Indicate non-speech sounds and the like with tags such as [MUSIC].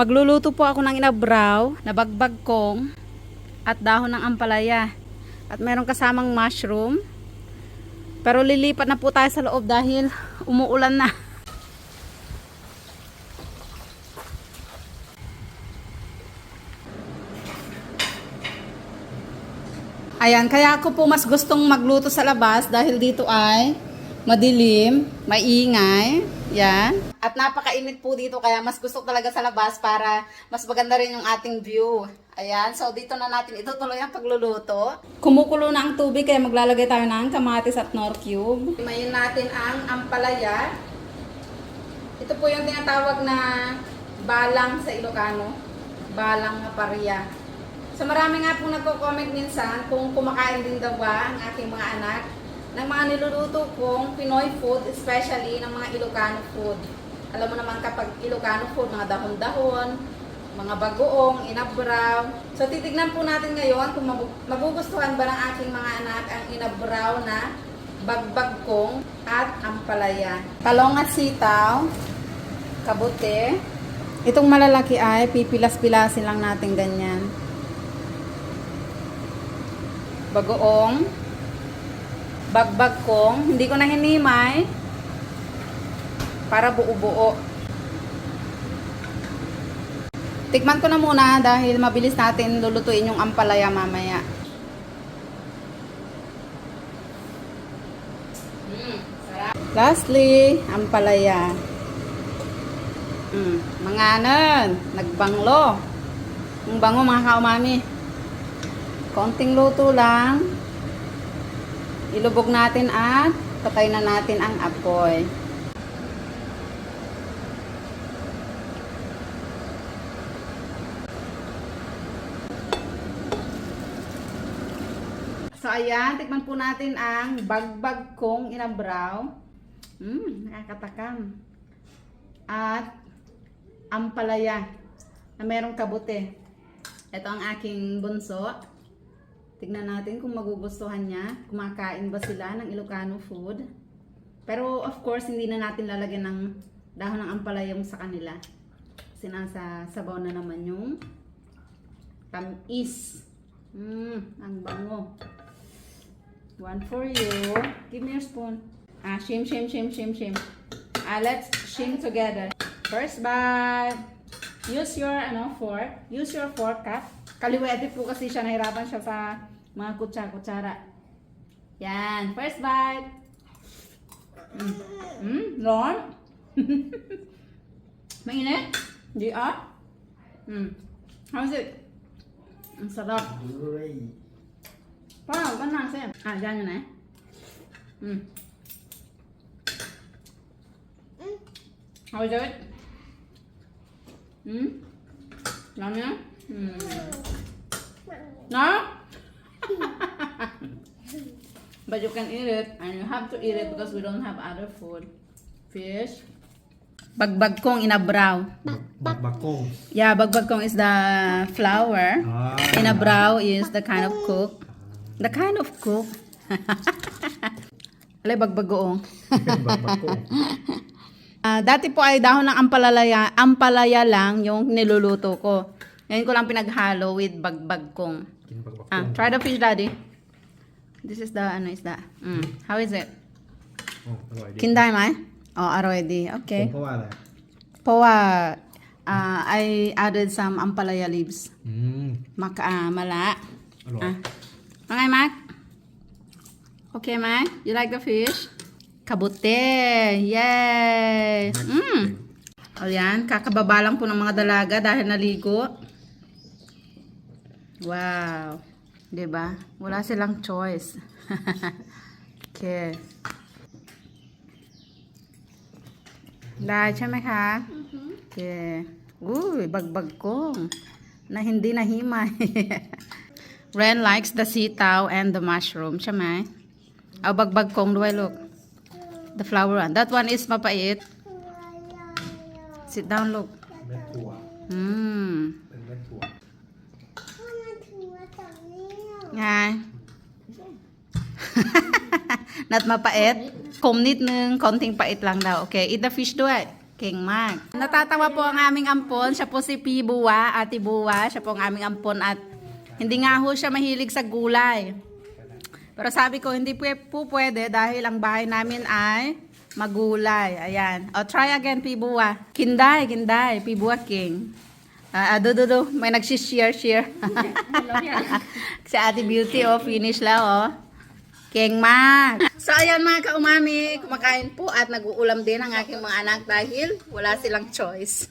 Magluluto po ako ng inabraw na bagbag kong at dahon ng ampalaya. At meron kasamang mushroom. Pero lilipat na po tayo sa loob dahil umuulan na. Ayan, kaya ako po mas gustong magluto sa labas dahil dito ay madilim, maingay. Yan. At napakainit po dito kaya mas gusto talaga sa labas para mas maganda rin yung ating view. Ayan, so dito na natin itutuloy ang pagluluto. Kumukulo na ang tubig kaya maglalagay tayo ng kamatis at nor cube. Imayin natin ang ampalaya. Ito po yung tinatawag na balang sa Ilocano. Balang na pariya. So marami nga po nagko-comment minsan kung kumakain din daw ba ang aking mga anak ng mga niluluto kong Pinoy food, especially ng mga Ilocano food. Alam mo naman kapag Ilocano food, mga dahon-dahon, mga bagoong, inabraw. So titignan po natin ngayon kung magu- magugustuhan ba ng aking mga anak ang inabraw na bagbag kong at ampalaya. Talong at sitaw, kabute. Itong malalaki ay pipilas-pilasin lang natin ganyan bagoong, bagbag kong, hindi ko na hinimay, para buo-buo. Tikman ko na muna dahil mabilis natin lulutuin yung ampalaya mamaya. Mm, sarap. Lastly, ampalaya. Mm, mga anon, nagbanglo. Ang bango mga kaumami. Konting luto lang. Ilubog natin at patay na natin ang apoy. So ayan, tikman po natin ang bagbag kong inabraw. Mmm, nakakatakam. At ampalaya na merong kabute. Ito ang aking bunso. Tignan natin kung magugustuhan niya. Kumakain ba sila ng Ilocano food. Pero of course, hindi na natin lalagyan ng dahon ng ampalayong sa kanila. Kasi nasa sabaw na naman yung tamis. Mmm, ang bango. One for you. Give me your spoon. Ah, shim, shim, shim, shim, shim. Ah, let's shim together. First bite. Use your ano fork. Use your fork cup. Kaliwete po kasi siya nahirapan siya sa mga kutsa-kutsara. Yan. First bite. Mm. Mm, Lord. Mainit? Di ah? Mm. How is it? Ang sarap. Great. Wow, kan nasi. Ah, dyan yun eh. Mm. How is it? Hmm? Yummy? Hmm. No? but you can eat it and you have to eat it because we don't have other food. Fish. Bagbag kong inabraw. Bakbakong. Yeah, bagbag kong is the flour. Ah. Inabraw is the kind of cook. The kind of cook. [LAUGHS] Alay, bagbagoong. [LAUGHS] bagbagoong. Uh, dati po ay dahon ng ampalaya, ampalaya lang yung niluluto ko. Ngayon ko lang pinaghalo with bagbag kong. Ah, try the fish, daddy. This is the, ano is that? Mm. How is it? Oh, Kinday mai? Oh, already. Okay. Powa. Powa. Uh, I added some ampalaya leaves. Mm. Maka, uh, mala. Alo. Ah. ว่า ah, I added some ampalaya leaves. อืม Mak ah, mala. อร่อย Ah. Okay, Mac? Okay, Mac? You like the fish? Kabute! Yay! Mm. O yan, kakababa lang po ng mga dalaga dahil naligo. Wow! 'Di ba? Wala silang choice. [LAUGHS] okay. ได้ใช่ไหมคะ โอเคอุ้ยบักๆกงna hindi nahimay. [LAUGHS] Ren likes the sea towel and the mushroom ใช่ไหมเอาบักบักกงด้วยลูก the flower one that one is mapait sit down ลูกเม็ดถั่วอืมเป็นเม็ดถั่วไง นัดมาปะเอ็ดคมนิดนึงคอนทิ้งปะเอ็ดลังดาวโอเคอิดเดฟิชด้วย เก่งมาก natatawa po ang aming ampon siya po si P. Buwa Ate Buwa siya po ang aming ampon at hindi nga ho siya mahilig sa gulay. Pero sabi ko, hindi po, pwede dahil ang bahay namin ay magulay. Ayan. O, try again, Pibuwa. Kinday, kinday. Pibuwa King. Ah, uh, do, do, do. May nagsishare, share. [LAUGHS] si Ate Beauty, oh, finish lang, oh. King Mark. So, ayan mga kaumami, kumakain po at nag-uulam din ang aking mga anak dahil wala silang choice.